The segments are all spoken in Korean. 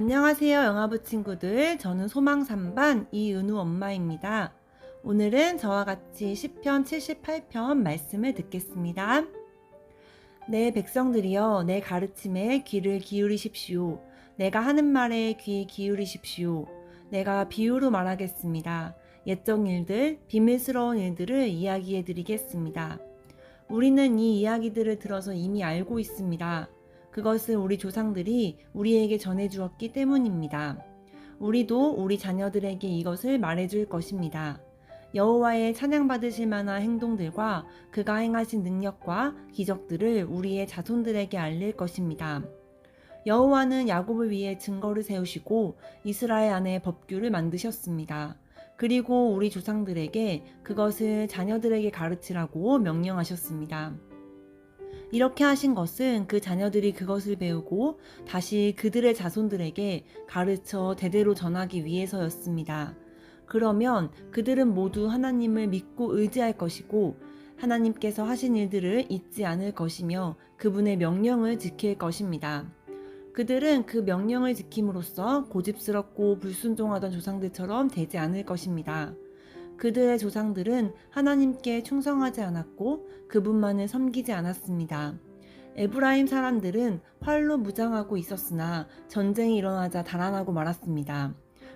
안녕하세요, 영화부 친구들. 저는 소망 3반 이은우 엄마입니다. 오늘은 저와 같이 10편 78편 말씀을 듣겠습니다. 내 백성들이여 내 가르침에 귀를 기울이십시오. 내가 하는 말에 귀 기울이십시오. 내가 비유로 말하겠습니다. 옛적 일들, 비밀스러운 일들을 이야기해 드리겠습니다. 우리는 이 이야기들을 들어서 이미 알고 있습니다. 그것을 우리 조상들이 우리에게 전해주었기 때문입니다. 우리도 우리 자녀들에게 이것을 말해줄 것입니다. 여호와의 찬양받으실 만한 행동들과 그가 행하신 능력과 기적들을 우리의 자손들에게 알릴 것입니다. 여호와는 야곱을 위해 증거를 세우시고 이스라엘 안에 법규를 만드셨습니다. 그리고 우리 조상들에게 그것을 자녀들에게 가르치라고 명령하셨습니다. 이렇게 하신 것은 그 자녀들이 그것을 배우고 다시 그들의 자손들에게 가르쳐 대대로 전하기 위해서였습니다. 그러면 그들은 모두 하나님을 믿고 의지할 것이고 하나님께서 하신 일들을 잊지 않을 것이며 그분의 명령을 지킬 것입니다. 그들은 그 명령을 지킴으로써 고집스럽고 불순종하던 조상들처럼 되지 않을 것입니다. 그들의 조상들은 하나님께 충성하지 않았고 그분만을 섬기지 않았습니다. 에브라임 사람들은 활로 무장하고 있었으나 전쟁이 일어나자 달아나고 말았습니다.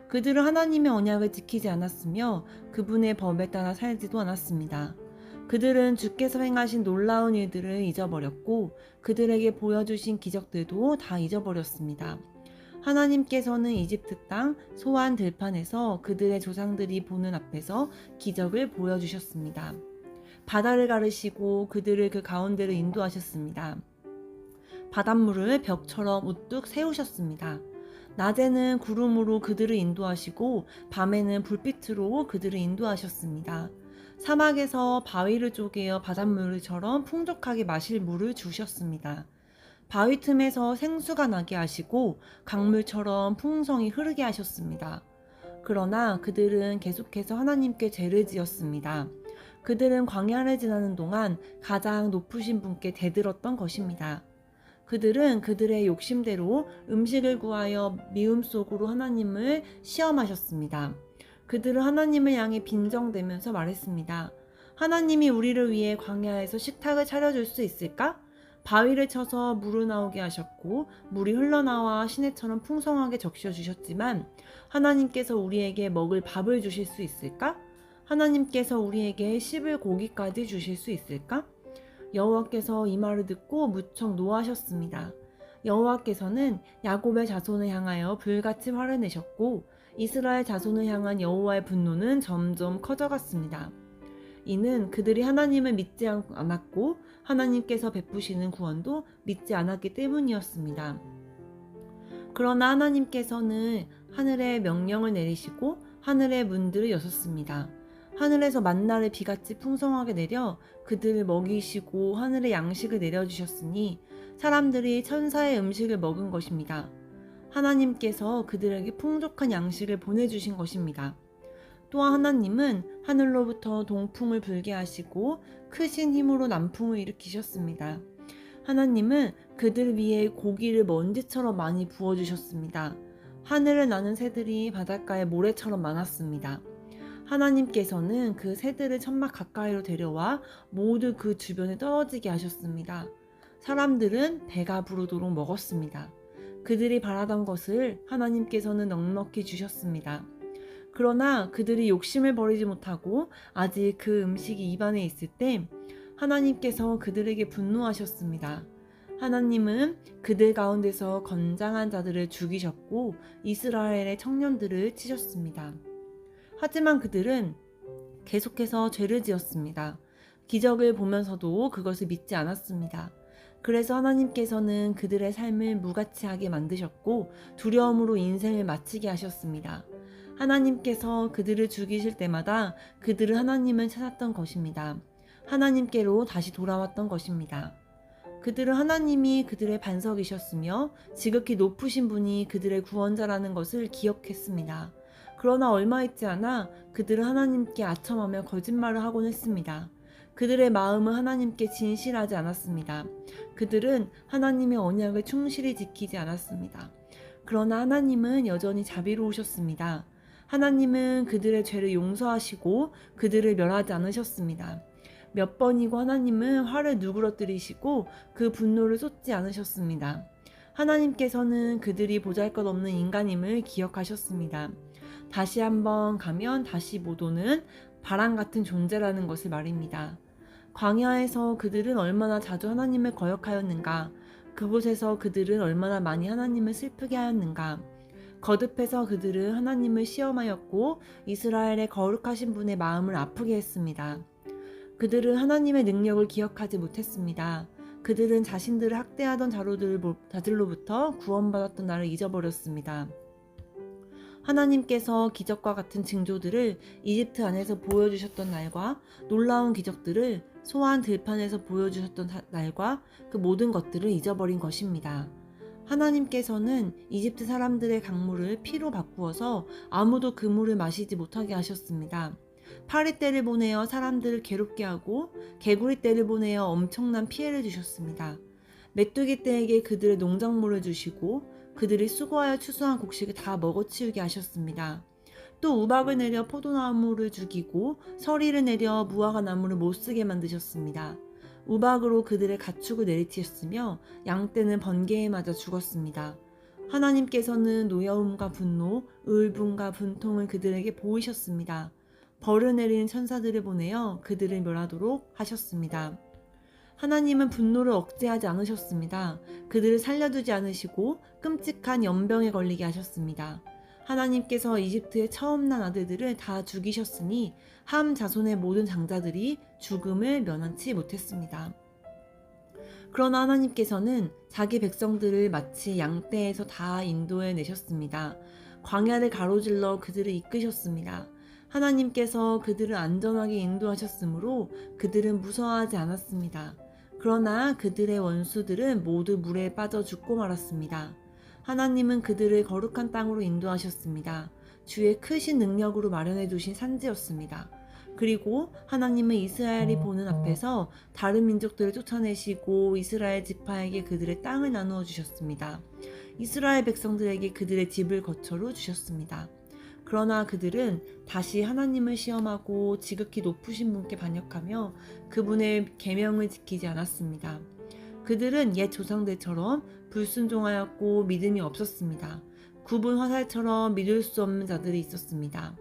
그들은 하나님의 언약을 지키지 않았으며 그분의 법에 따라 살지도 않았습니다. 그들은 주께서 행하신 놀라운 일들을 잊어버렸고 그들에게 보여주신 기적들도 다 잊어버렸습니다. 하나님께서는 이집트 땅 소환 들판에서 그들의 조상들이 보는 앞에서 기적을 보여주셨습니다. 바다를 가르시고 그들을 그 가운데로 인도하셨습니다. 바닷물을 벽처럼 우뚝 세우셨습니다. 낮에는 구름으로 그들을 인도하시고 밤에는 불빛으로 그들을 인도하셨습니다. 사막에서 바위를 쪼개어 바닷물처럼 풍족하게 마실 물을 주셨습니다. 바위 틈에서 생수가 나게 하시고 강물처럼 풍성히 흐르게 하셨습니다. 그러나 그들은 계속해서 하나님께 죄를 지었습니다. 그들은 광야를 지나는 동안 가장 높으신 분께 대들었던 것입니다. 그들은 그들의 욕심대로 음식을 구하여 미움 속으로 하나님을 시험하셨습니다. 그들은 하나님을 향해 빈정대면서 말했습니다. 하나님이 우리를 위해 광야에서 식탁을 차려줄 수 있을까? 바위를 쳐서 물을 나오게 하셨고 물이 흘러나와 시내처럼 풍성하게 적셔 주셨지만 하나님께서 우리에게 먹을 밥을 주실 수 있을까? 하나님께서 우리에게 씹을 고기까지 주실 수 있을까? 여호와께서 이 말을 듣고 무척 노하셨습니다. 여호와께서는 야곱의 자손을 향하여 불같이 화를 내셨고 이스라엘 자손을 향한 여호와의 분노는 점점 커져갔습니다. 이는 그들이 하나님을 믿지 않았고 하나님께서 베푸시는 구원도 믿지 않았기 때문이었습니다. 그러나 하나님께서는 하늘에 명령을 내리시고 하늘의 문들을 여셨습니다. 하늘에서 만나를 비같이 풍성하게 내려 그들을 먹이시고 하늘의 양식을 내려주셨으니 사람들이 천사의 음식을 먹은 것입니다. 하나님께서 그들에게 풍족한 양식을 보내주신 것입니다. 또한 하나님은 하늘로부터 동풍을 불게 하시고 크신 힘으로 남풍을 일으키셨습니다. 하나님은 그들 위에 고기를 먼지처럼 많이 부어주셨습니다. 하늘을 나는 새들이 바닷가에 모래처럼 많았습니다. 하나님께서는 그 새들을 천막 가까이로 데려와 모두 그 주변에 떨어지게 하셨습니다. 사람들은 배가 부르도록 먹었습니다. 그들이 바라던 것을 하나님께서는 넉넉히 주셨습니다. 그러나 그들이 욕심을 버리지 못하고 아직 그 음식이 입안에 있을 때 하나님께서 그들에게 분노하셨습니다. 하나님은 그들 가운데서 건장한 자들을 죽이셨고 이스라엘의 청년들을 치셨습니다. 하지만 그들은 계속해서 죄를 지었습니다. 기적을 보면서도 그것을 믿지 않았습니다. 그래서 하나님께서는 그들의 삶을 무가치하게 만드셨고 두려움으로 인생을 마치게 하셨습니다. 하나님께서 그들을 죽이실 때마다 그들은 하나님을 찾았던 것입니다. 하나님께로 다시 돌아왔던 것입니다. 그들은 하나님이 그들의 반석이셨으며 지극히 높으신 분이 그들의 구원자라는 것을 기억했습니다. 그러나 얼마 있지 않아 그들은 하나님께 아첨하며 거짓말을 하곤 했습니다. 그들의 마음은 하나님께 진실하지 않았습니다. 그들은 하나님의 언약을 충실히 지키지 않았습니다. 그러나 하나님은 여전히 자비로우셨습니다. 하나님은 그들의 죄를 용서하시고 그들을 멸하지 않으셨습니다. 몇 번이고 하나님은 화를 누그러뜨리시고 그 분노를 쏟지 않으셨습니다. 하나님께서는 그들이 보잘 것 없는 인간임을 기억하셨습니다. 다시 한번 가면 다시 못 오는 바람 같은 존재라는 것을 말입니다. 광야에서 그들은 얼마나 자주 하나님을 거역하였는가, 그곳에서 그들은 얼마나 많이 하나님을 슬프게 하였는가, 거듭해서 그들은 하나님을 시험하였고 이스라엘의 거룩하신 분의 마음을 아프게 했습니다. 그들은 하나님의 능력을 기억하지 못했습니다. 그들은 자신들을 학대하던 자들로부터 구원받았던 날을 잊어버렸습니다. 하나님께서 기적과 같은 징조들을 이집트 안에서 보여주셨던 날과 놀라운 기적들을 소환 들판에서 보여주셨던 다- 날과 그 모든 것들을 잊어버린 것입니다. 하나님께서는 이집트 사람들의 강물을 피로 바꾸어서 아무도 그 물을 마시지 못하게 하셨습니다. 파리떼를 보내어 사람들을 괴롭게 하고 개구리 떼를 보내어 엄청난 피해를 주셨습니다. 메뚜기 떼에게 그들의 농작물을 주시고 그들이 수고하여 추수한 곡식을 다 먹어치우게 하셨습니다. 또 우박을 내려 포도나무를 죽이고 서리를 내려 무화과 나무를 못쓰게 만드셨습니다. 우박으로 그들의 가축을 내리치셨으며 양떼는 번개에 맞아 죽었습니다. 하나님께서는 노여움과 분노, 울분과 분통을 그들에게 보이셨습니다. 벌을 내리는 천사들을 보내어 그들을 멸하도록 하셨습니다. 하나님은 분노를 억제하지 않으셨습니다. 그들을 살려두지 않으시고 끔찍한 연병에 걸리게 하셨습니다. 하나님께서 이집트의 처음 난 아들들을 다 죽이셨으니 함 자손의 모든 장자들이 죽음을 면한치 못했습니다. 그러나 하나님께서는 자기 백성들을 마치 양떼에서 다 인도해 내셨습니다. 광야를 가로질러 그들을 이끄셨습니다. 하나님께서 그들을 안전하게 인도하셨으므로 그들은 무서워하지 않았습니다. 그러나 그들의 원수들은 모두 물에 빠져 죽고 말았습니다. 하나님은 그들을 거룩한 땅으로 인도하셨습니다. 주의 크신 능력으로 마련해 두신 산지였습니다. 그리고 하나님은 이스라엘이 보는 앞에서 다른 민족들을 쫓아내시고 이스라엘 지파에게 그들의 땅을 나누어 주셨습니다. 이스라엘 백성들에게 그들의 집을 거처로 주셨습니다. 그러나 그들은 다시 하나님을 시험하고 지극히 높으신 분께 반역하며 그분의 계명을 지키지 않았습니다. 그들은 옛 조상들처럼 불순종하였고 믿음이 없었습니다. 굽은 화살처럼 믿을 수 없는 자들이 있었습니다.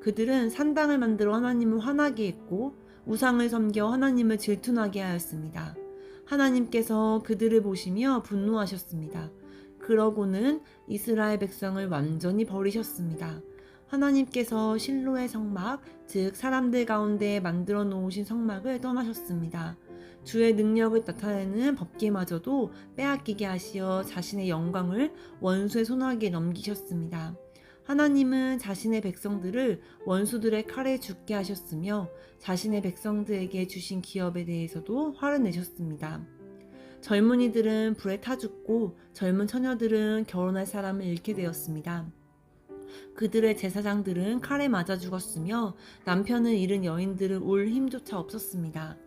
그들은 산당을 만들어 하나님을 화나게 했고 우상을 섬겨 하나님을 질투나게 하였습니다. 하나님께서 그들을 보시며 분노하셨습니다. 그러고는 이스라엘 백성을 완전히 버리셨습니다. 하나님께서 실로의 성막, 즉 사람들 가운데 만들어 놓으신 성막을 떠나셨습니다. 주의 능력을 나타내는 법계마저도 빼앗기게 하시어 자신의 영광을 원수의 손아귀에 넘기셨습니다. 하나님은 자신의 백성들을 원수들의 칼에 죽게 하셨으며 자신의 백성들에게 주신 기업에 대해서도 화를 내셨습니다. 젊은이들은 불에 타 죽고 젊은 처녀들은 결혼할 사람을 잃게 되었습니다. 그들의 제사장들은 칼에 맞아 죽었으며 남편을 잃은 여인들은 울 힘조차 없었습니다.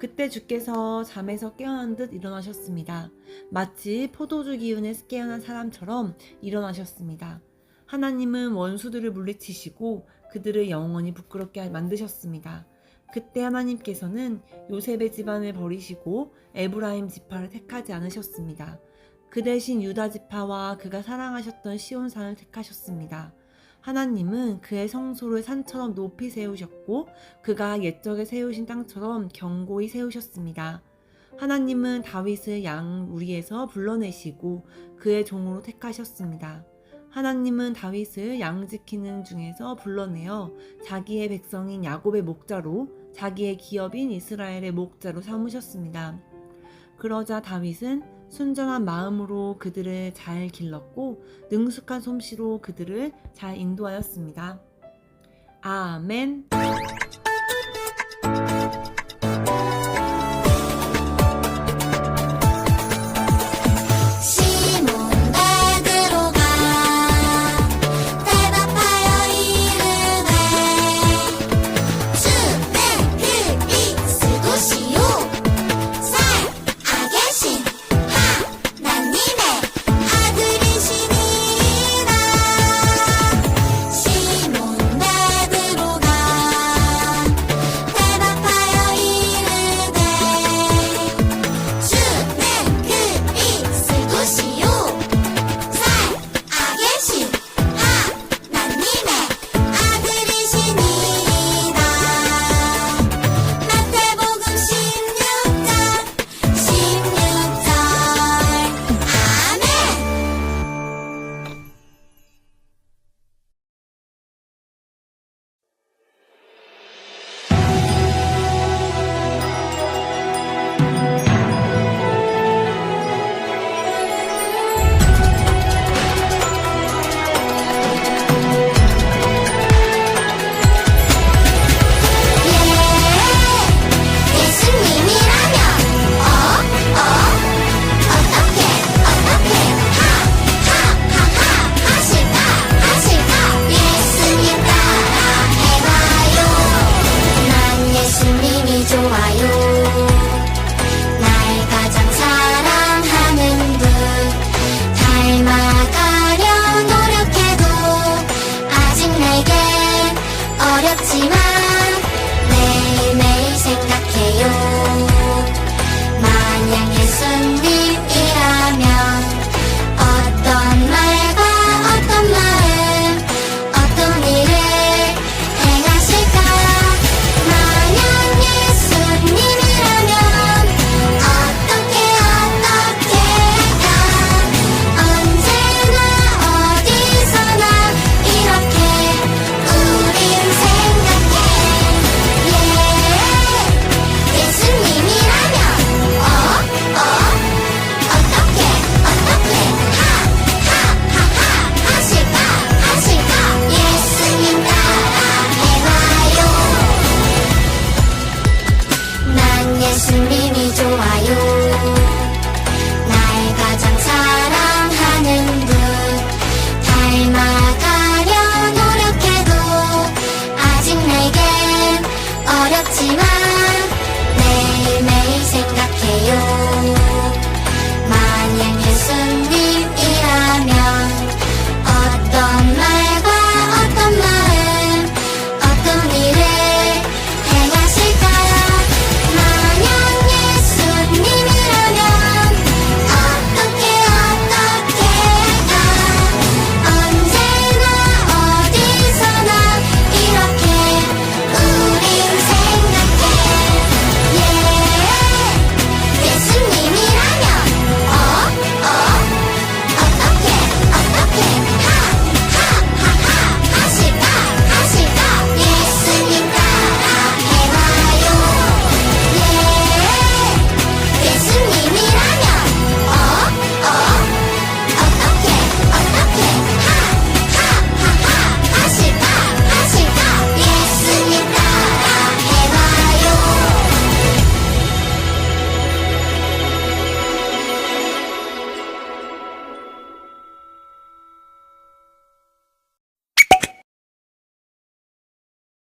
그때 주께서 잠에서 깨어난 듯 일어나셨습니다. 마치 포도주 기운에 깨어난 사람처럼 일어나셨습니다. 하나님은 원수들을 물리치시고 그들을 영원히 부끄럽게 만드셨습니다. 그때 하나님께서는 요셉의 집안을 버리시고 에브라임 지파를 택하지 않으셨습니다. 그 대신 유다 지파와 그가 사랑하셨던 시온산을 택하셨습니다. 하나님은 그의 성소를 산처럼 높이 세우셨고 그가 옛적에 세우신 땅처럼 견고히 세우셨습니다. 하나님은 다윗을 양 우리에서 불러내시고 그의 종으로 택하셨습니다. 하나님은 다윗을 양 지키는 중에서 불러내어 자기의 백성인 야곱의 목자로 자기의 기업인 이스라엘의 목자로 삼으셨습니다. 그러자 다윗은 순전한 마음으로 그들을 잘 길렀고 능숙한 솜씨로 그들을 잘 인도하였습니다. 아멘.